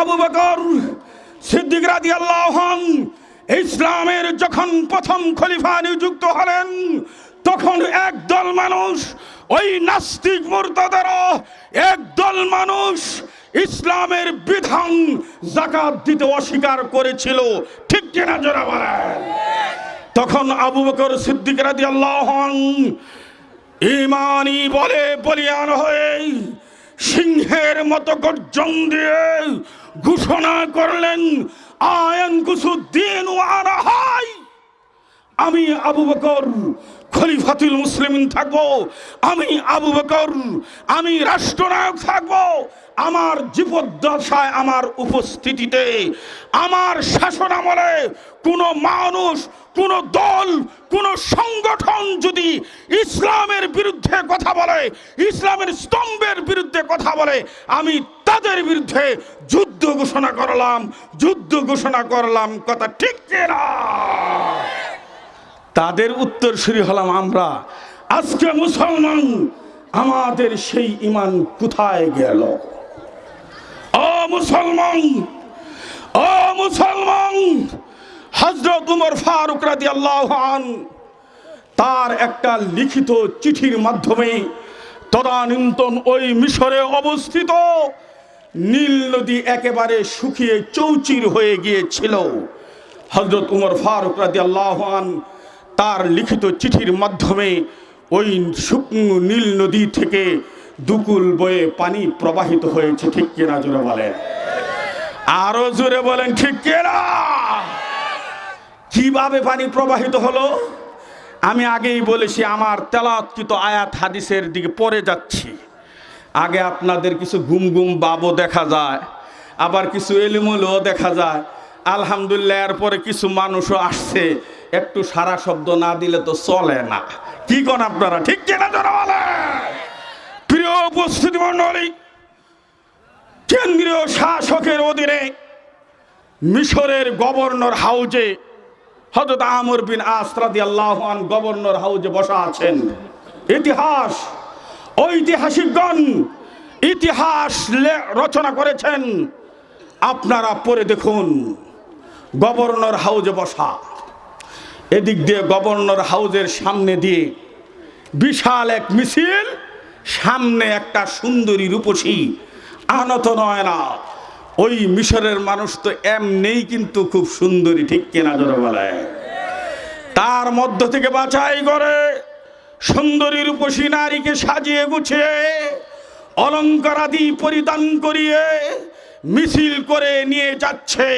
আবু বকর সিদ্দিক রাদিয়াল্লাহু আন ইসলামের যখন প্রথম খলিফা নিযুক্ত হলেন, তখন একদল মানুষ ওই নাস্তিক মুরতাদারা, একদল মানুষ ইসলামের বিধান জাকাত দিতে অস্বীকার করেছিল। ঠিক কিনা জোরা বলেন? তখন আবু বকর সিদ্দিক রাদিয়াল্লাহু আন ইমানি বলে বলিয়ান হয়ে সিংহের মতো গর্জন দিয়ে ঘোষণা করলেন আয়ন কুসুদ্দিন আরাহাই আমি আবু বকর খলিফাতুল মুসলিমিন থাকব। আমি আবু বকর, আমি রাষ্ট্রনায়ক থাকব। আমার জীবদ্দশায় আমার উপস্থিতিতে, আমার শাসন আমলে কোনো মানুষ, কোনো দল, কোনো সংগঠন যদি ইসলামের বিরুদ্ধে কথা বলে, ইসলামের স্তম্ভের বিরুদ্ধে কথা বলে, আমি তাদের বিরুদ্ধে যুদ্ধ ঘোষণা করলাম, যুদ্ধ ঘোষণা করলাম। কথা ঠিক কিনা? তাদের উত্তর উত্তরসূরি হলাম আমরা। আজকে মুসলমান আমাদের সেই ইমান কোথায় গেল? ও মুসলমান ও মুসলমান হজরত উমর ফারুক রাদি আল্লাহান তার একটা লিখিত চিঠির মাধ্যমে তদানীন্তন ওই মিশরে অবস্থিত নীল নদী একেবারে শুকিয়ে চৌচির হয়ে গিয়েছিল। হজরত উমর ফারুক রাদি আল্লাহান তার লিখিত চিঠির মাধ্যমে ওই শুকনো নীল নদী থেকে দুকুল বয়ে পানি প্রবাহিত হয়েছে, ঠিক কিনা জোরে বলেন? আরও জোরে বলেন, ঠিক কিনা? কীভাবে পানি প্রবাহিত হলো? আমি আগেই বলেছি, আমার তেলাৎকৃত আয়াত হাদিসের দিকে পরে যাচ্ছি। আগে আপনাদের কিছু গুম গুম বাবও দেখা যায়, আবার কিছু এলিমুলও দেখা যায়। আলহামদুলিল্লাহ, এরপরে কিছু মানুষও আসছে। একটু সারা শব্দ না দিলে তো চলে না। কি কোন আপনারা, ঠিক কিনা যারা প্রিয় উপস্থিতি মণ্ডলী, কেন্দ্রীয় শাসকের অধীনে মিশরের গভর্নর হাউজে হজরত আমর বিন আসরাদি আল্লাহান গভর্নর হাউজে বসা আছেন। ইতিহাস, ঐতিহাসিকগণ ইতিহাস রচনা করেছেন। আপনারা পড়ে দেখুন, গভর্নর হাউজে বসা। এদিক দিয়ে গভর্নর হাউজের সামনে দিয়ে বিশাল এক মিছিল, সামনে একটা সুন্দরী রূপসী। আনত নয় না, ওই মিশরের মানুষ তো এমনিই কিন্তু খুব সুন্দরী, ঠিক কেনা জোরে বলে তার মধ্য থেকে বাছাই করে সুন্দরী রূপসী নারীকে সাজিয়ে গুছিয়ে, অলঙ্কারাদি পরিধান করিয়ে মিছিল করে নিয়ে যাচ্ছে।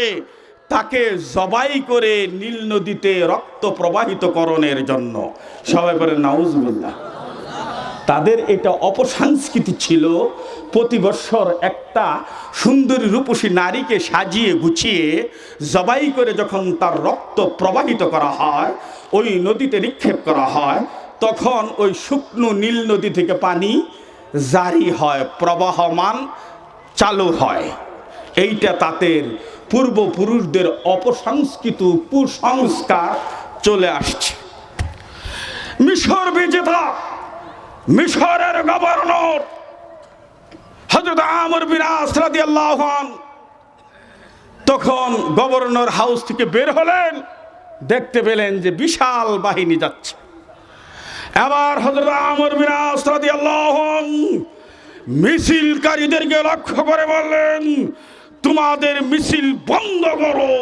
তাকে জবাই করে নীল নদীতে রক্ত প্রবাহিত করণের জন্য। সবাই করে নাউজুবিল্লাহ। তাদের এটা অপসংস্কৃতি ছিল, প্রতি বৎসর একটা সুন্দরী রূপসী নারীকে সাজিয়ে গুছিয়ে জবাই করে যখন তার রক্ত প্রবাহিত করা হয়, ওই নদীতে নিক্ষেপ করা হয়, তখন ওই শুকনো নীল নদী থেকে পানি জারি হয়, প্রবাহমান চালু হয়। এইটা তাদের পূর্বপুরুষদের অপসংস্কৃত কুসংস্কার চলে আসছে। মিশর বিজেতা মিশরের গভর্নর হজরত আমর বিন আসরাদি আল্লাহন তখন গভর্নর হাউস থেকে বের হলেন, দেখতে পেলেন যে বিশাল বাহিনী যাচ্ছে। এবার হজরত আমর বিন আসরাদি আল্লাহন মিছিলকারীদেরকে লক্ষ্য করে বললেন তোমাদের মিছিল বন্ধ করো।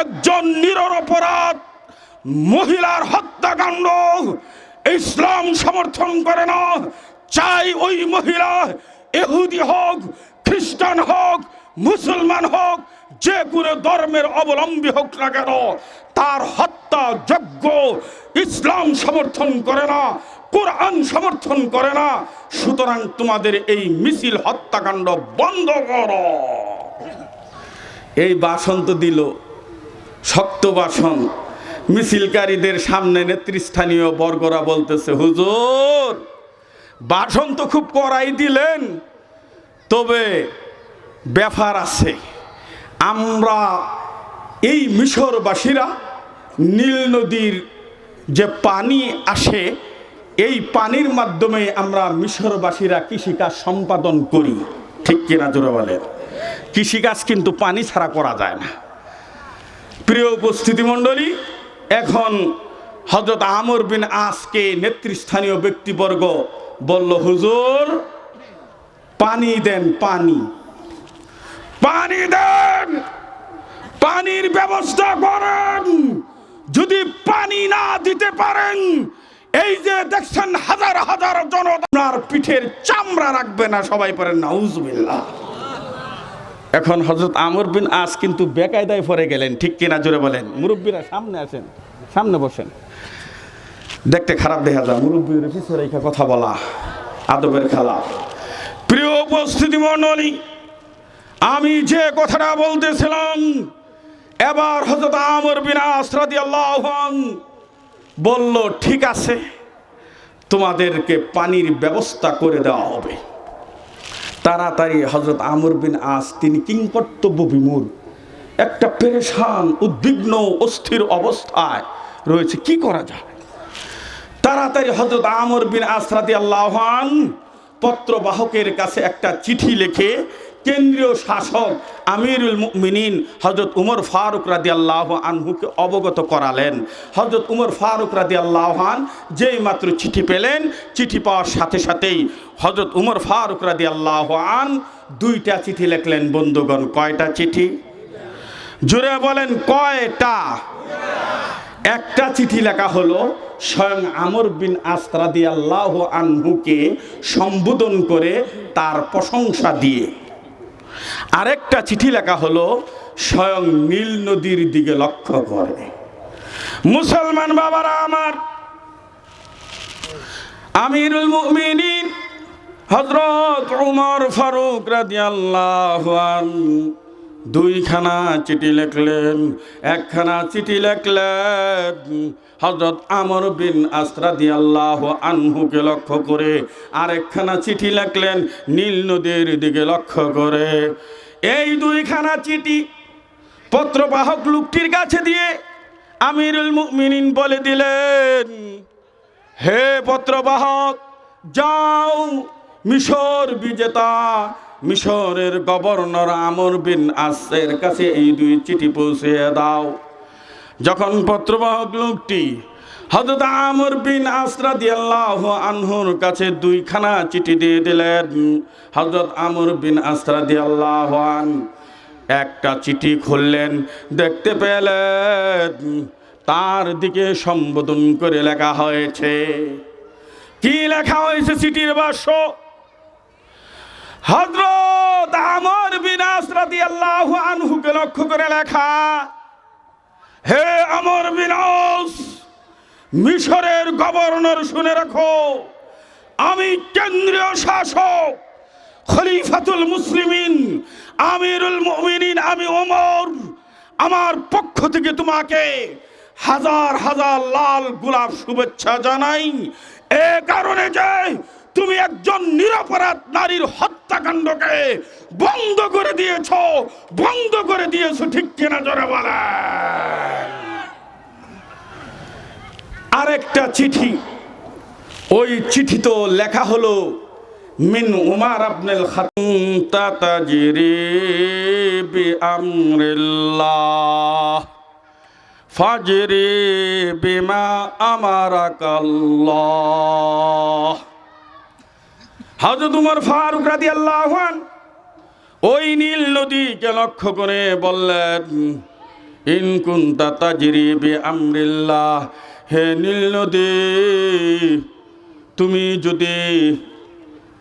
একজন নিরপরাধ মহিলার হত্যাকাণ্ড, ইসলাম সমর্থন করে না। চাই ওই মহিলা এহুদি হোক, খ্রিস্টান হোক, মুসলমান হোক, যে কোনো ধর্মের অবলম্বী হোক না কেন, তার হত্যা যজ্ঞ ইসলাম সমর্থন করে না। কোরআন সমর্থন করে না, সুতরাং তোমাদের এই মিছিল হত্যাকাণ্ড বন্ধ কর। এই বাসন তো দিল, শক্ত বাসন মিছিলকারীদের সামনে নেতৃস্থানীয় বর্গরা বলতেছে, হুজুর বাসন তো খুব কড়াই দিলেন, তবে ব্যাপার আছে। আমরা এই মিশরবাসীরা নীল নদীর যে পানি আসে এই পানির মাধ্যমে আমরা মিশরবাসীরা কৃষিকাজ সম্পাদন করি। ঠিক কিনা জোরে কৃষিকাজ কিন্তু পানি ছাড়া করা যায় না। প্রিয় উপস্থিতি মণ্ডলী, এখন হজরত আমর বিন আসকে নেতৃস্থানীয় ব্যক্তিবর্গ বলল, হুজুর, পানি দেন, পানি। পানি দেন! পানির ব্যবস্থা করেন। যদি পানি না দিতে পারেন এই যে দেখছেন হাজার হাজার জনতার পিঠের চামড়া রাখবে না, সবাই পারেন নাউজবিল্লাহ। এখন হজরত আমর বিন আস কিন্তু বেকায়দায় পরে গেলেন, ঠিক কিনা জোরে বলেন? মুরব্বীরা সামনে আসেন সামনে বসেন। দেখতে খারাপ দেখা যায়, মুরব্বীর পিছনে রেখে কথা বলা, আদবের খেলা। প্রিয় উপস্থিতি মণ্ডলী, আমি যে কথাটা বলতেছিলাম, এবার হজরত আমর বিন আসরাদি আল্লাহ বলল, ঠিক আছে, তোমাদেরকে পানির ব্যবস্থা করে দেওয়া হবে। তাড়াতাড়ি হজরত আমর বিন আস, তিনি কিংকর্তব্য বিমূর একটা পেরেশান, উদ্বিগ্ন, অস্থির অবস্থায় রয়েছে। কি করা যায়? তাড়াতাড়ি হজরত আমর বিন আসরাদি আল্লাহান পত্রবাহকের কাছে একটা চিঠি লিখে কেন্দ্রীয় শাসক আমিরুল মিনিন হজরত উমর ফারুক রাদি আল্লাহ আনহুকে অবগত করালেন। হজরত উমর ফারুক রাদি আল্লাহান যেই মাত্র চিঠি পেলেন, চিঠি পাওয়ার সাথে সাথেই হজরত উমর ফারুক রাদি আল্লাহ আন দুইটা চিঠি লিখলেন, বন্ধুগণ, কয়টা চিঠি? জুড়ে বলেন, কয়টা? একটা চিঠি লেখা হলো, স্বয়ং আমর বিন আস্তারাদি আল্লাহ আনহুকে সম্বোধন করে তার প্রশংসা দিয়ে। আরেকটা চিঠি লেখা হলো, স্বয়ং নীল নদীর দিকে লক্ষ্য করে। মুসলমান বাবারা আমার, আমিরুল মুমিনিন হজরত উমর ফারুক রাদিয়াল্লাহু আনহু। দুইখানা চিঠি লিখলেন, একখানা চিঠি লিখলেন। হজরত আমর বিন আসরাদি আল্লাহ আনহুকে লক্ষ্য করে আরেকখানা চিঠি লিখলেন, নীল নদীর দিকে লক্ষ্য করে। এই দুইখানা চিঠি পত্রবাহক লোকটির কাছে দিয়ে আমিরুল মুমিনিন বলে দিলেন, হে পত্রবাহক, যাও মিশর বিজেতা মিশরের গভর্নর আমর বিন আসের কাছে এই দুই চিঠি পৌঁছে দাও। যখন পত্রবাহক লোকটি হজরত আমর বিন আসরাদি আল্লাহ আনহুর কাছে দুইখানা চিঠি দিয়ে দিলেন হজরত আমর বিন আসরাদি আল্লাহ আন, একটা চিঠি খুললেন, দেখতে পেলেন তার দিকে সম্বোধন করে লেখা হয়েছে। কি লেখা হয়েছে চিঠির বাস্য হজরত আমর বিনাস রাদি আল্লাহ আনহুকে লক্ষ্য করে লেখা, হে আমর বিনাস মিশরের গভর্নর শুনে রাখো, আমি কেন্দ্রীয় শাসক, খলিফাতুল মুসলিমিন, আমিরুল মুমিনিন, আমি ওমর, আমার পক্ষ থেকে তোমাকে হাজার হাজার লাল গোলাপ শুভেচ্ছা জানাই। এ কারণে যে তুমি একজন নিরপরাধ নারীর হত্যাকাণ্ডকে বন্ধ করে দিয়েছ। বন্ধ করে দিয়েছ, ঠিক কিনা জোরে বলে আরেকটা চিঠি। ওই চিঠি তো লেখা হলো, মিন উমার আবনেল খাতুন আমরিল্লাহ। ফাজরি বিমা আমারাকাল্লাহ। হযরত উমর ফারুক রাদিয়াল্লাহু আন ওই নীল নদীকে লক্ষ্য করে বললেন, ইন কুনতা তাজরি বি আমরিল্লাহ, হে নীল নদী, তুমি যদি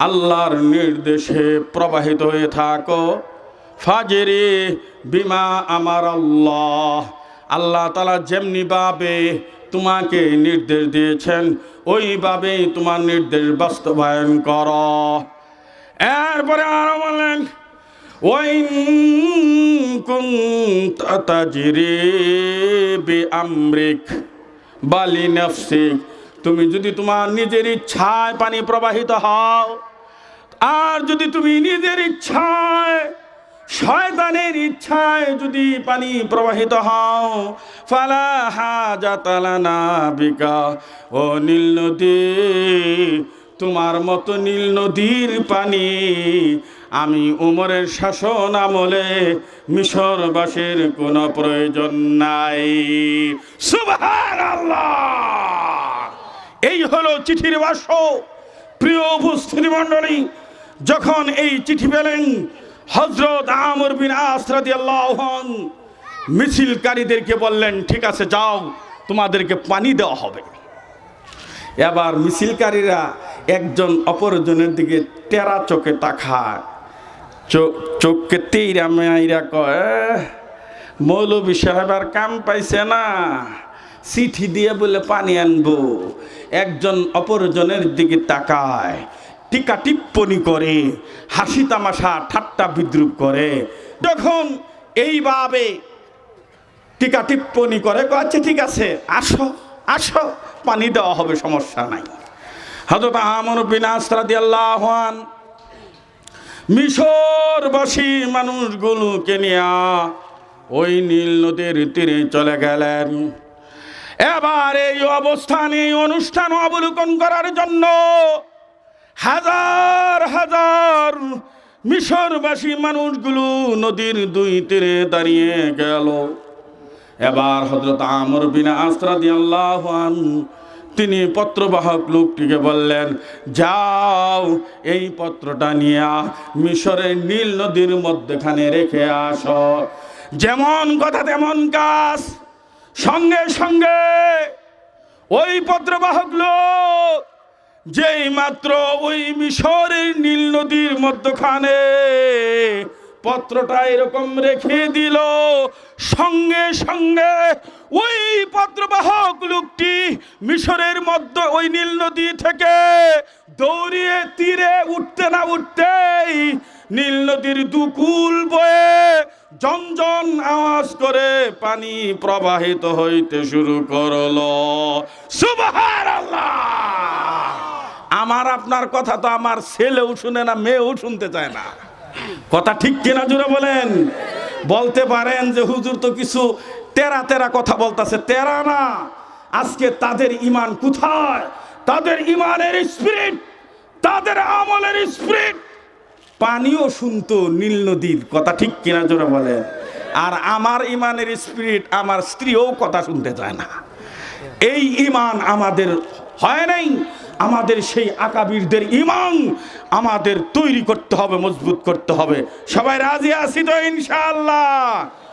আল্লাহর নির্দেশে প্রবাহিত হয়ে থাকো, ফাজেরে বিমা আমার আল্লাহ আল্লাহ তালা যেমনি ভাবে তোমাকে নির্দেশ দিয়েছেন, ওইভাবেই তোমার নির্দেশ বাস্তবায়ন কর। এরপরে আরও বললেন আমরিক বালি নফসিক তুমি যদি তোমার নিজের ইচ্ছায় পানি প্রবাহিত হও, আর যদি তুমি নিজের ইচ্ছায় শয়তানের ইচ্ছায় যদি পানি প্রবাহিত হও, ফালা হাজাতালানা বিকা। ও নীল নদী, তোমার মতো নীল নদীর পানি আমি উমরের শাসন আমলে মিশরবাসীর কোনো প্রয়োজন নাই। এই হলো চিঠির বাক্য প্রিয় উপস্থিতি মণ্ডলী, যখন এই চিঠি পেলেন হজরত আমর বিন আসরাদি মিছিলকারীদেরকে বললেন ঠিক আছে যাও তোমাদেরকে পানি দেওয়া হবে। এবার মিছিলকারীরা একজন অপরজনের দিকে টেরা চোখে তাকায়। চোখ চোখকে তেইরা মেয়েরা কয় "এহ, মৌলবী সাহেব আর কাম পাইছে না। চিঠি দিয়ে বলে পানি আনব। একজন অপরজনের দিকে তাকায়। টিকা টিপ্পনি করে, হাসি তামাশা, ঠাট্টা বিদ্রুপ করে। যখন এইভাবে টিকা টিপ্পনি করে আচ্ছা ঠিক আছে, আসো আসো, পানি দেওয়া হবে, সমস্যা নাই। হজরত আমর বিন আসরাদি আল্লাহান মিশরবাসী মানুষগুলোকে নিয়ে ওই নীল নদীর তীরে চলে গেলেন। এবার এই অবস্থানে অনুষ্ঠান অবলোকন করার জন্য হাজার হাজার মিশরবাসী মানুষগুলো নদীর দুই তীরে দাঁড়িয়ে গেল। এবার হজরত আমর বিনা আসরাদি আল্লাহান তিনি পত্রবাহক লোকটিকে বললেন, যাও, এই পত্রটা নিয়ে মিশরের নীল নদীর মধ্যখানে রেখে আসো। যেমন কথা তেমন কাজ। সঙ্গে সঙ্গে ওই পত্রবাহক লোক যেই মাত্র ওই মিশরের নীল নদীর মধ্যখানে পত্রটা এরকম রেখে দিল, সঙ্গে সঙ্গে ওই পত্রবাহক লোকটি মিশরের মধ্য ওই নীল নদী থেকে দৌড়িয়ে তীরে উঠতে না উঠতেই নীল নদীর দুকুল বয়ে জনজন আওয়াজ করে পানি প্রবাহিত হইতে শুরু করল। সুবহানাল্লাহ! আমার আপনার কথা তো আমার ছেলেও শুনে না, মেয়েও শুনতে চায় না। কথা ঠিক কিনা জুড়ে বলেন? বলতে পারেন যে হুজুর তো কিছু তেরা তেরা কথা বলতেছে, তেরা না। আজকে তাদের ইমান কোথায়? তাদের ইমানের স্পিরিট, তাদের আমলের স্পিরিট। পানিও শুনতো নীল নদীর, কথা ঠিক কিনা জোরে বলেন? আর আমার ইমানের স্পিরিট, আমার স্ত্রীও কথা শুনতে চায় না। এই ইমান আমাদের হয় নাই আমাদের সেই আকাবিরদের ইমান আমাদের তৈরি করতে হবে, মজবুত করতে হবে। সবাই রাজি আছি তো ইনশাআল্লাহ?